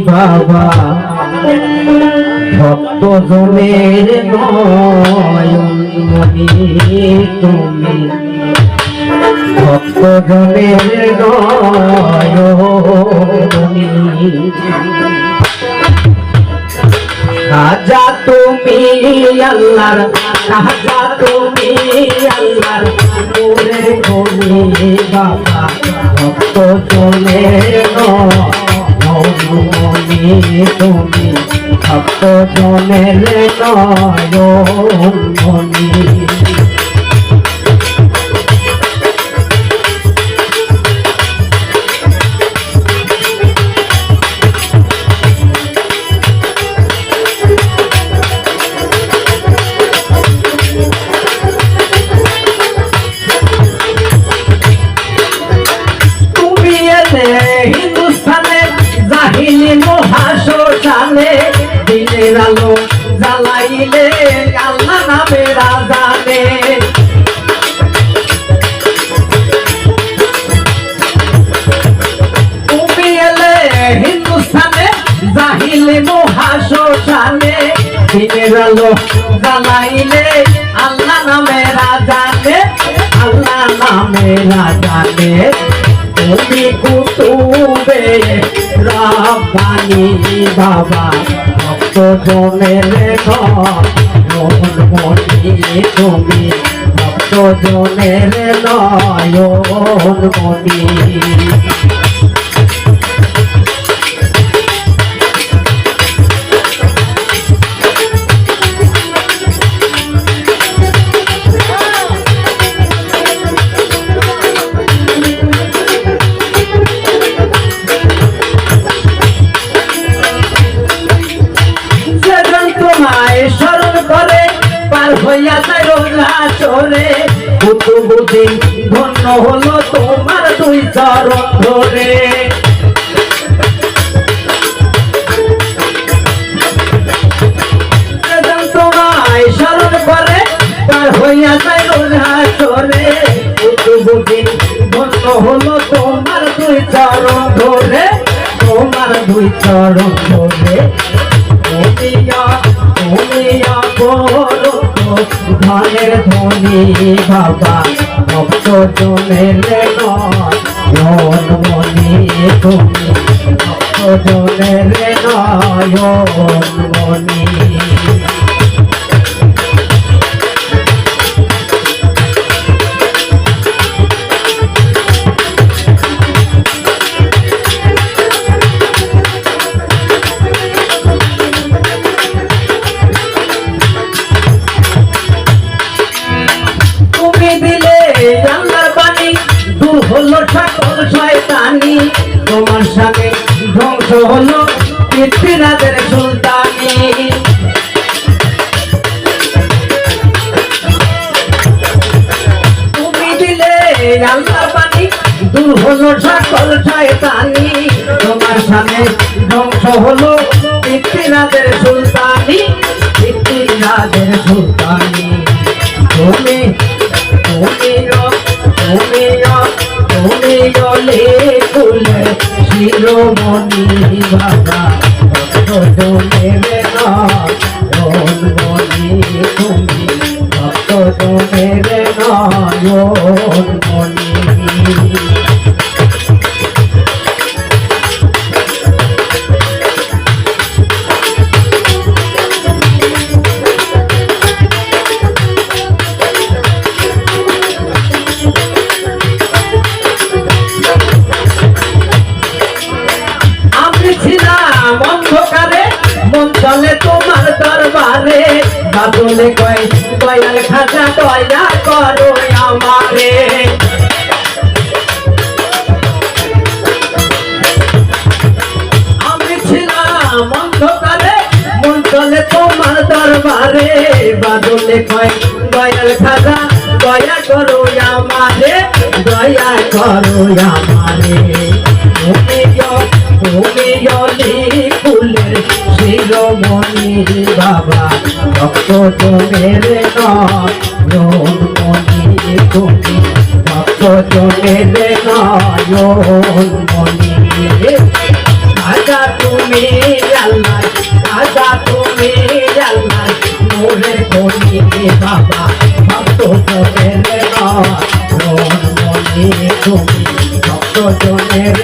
বাবা। ভক্ত জনের নয়নমণি তুমি। ভক্ত জনের নয়নমণি রাজা তুমি আল্লাহর রাজা তুমি নূরের খনি বাবা ভক্ত জনের নয়নমণি তুমি ভক্ত জনের নয়নমণি মহাশ্মশানে দিনের আলো জ্বালাইলে আল্লাহ নামে রাজানে তুমি এলে হিন্দুস্তানে জাহিলি মহাশ্মশানে। দিনের আলো জ্বালাইলে আল্লাহ নামে রাজানে আল্লাহ নামে রাজানে তুমি কুতুবে রাব্বানি বাবা ভক্ত জনের নয়ন মনি তুমি। ভক্ত জনের নয়ন মনি। পার হইয়া যায় রোজা চরে বুধু বুঝি ধন্য হলো তোমার দুই চরণ ধরে। তোমার দুই চরণ ধরে। তোমার দুই চরণ ধরে। ধনের ধনী বাবা ভক্ত জনের নয়নমণি তুমি ভক্ত জনের নয়ন হলো সকল শয়তানি। তোমার সামনে ধ্বংস হলো পৃথ্বীরাজের সুলতানি। তুমি দিলে জানলার পানি দূর হলো সকল শয়তানি। তোমার সামনে ধ্বংস হলো পৃথ্বীরাজের সুলতানি পৃথ্বীরাজের সুলতানি। তুমি তুমি তুমি তুমি গলে ফুলে শিরোমণি বাবা ভক্ত দেবে নয়নমণি তুমি ভক্ত দেবে বাদলে কয়, দয়াল খাজা দয়া করো আমারে। আমি ছিলাম অন্ধকারে মন চলে তোমার দরবারে। বাদলে কয়, দয়াল খাজা দয়া করো আমারে, দয়া করো আমারে। তুমি অলি ফুলের শিরোমণি বাবা ভক্ত তোমার নয়নমণি তুমি ভক্ত তোমার নয়নমণি রাজা তুমি আল্লাহ রাজা তুমি আল্লাহ মোরে করি বাবা ভক্ত জনের মনে তুমি ভক্ত জনের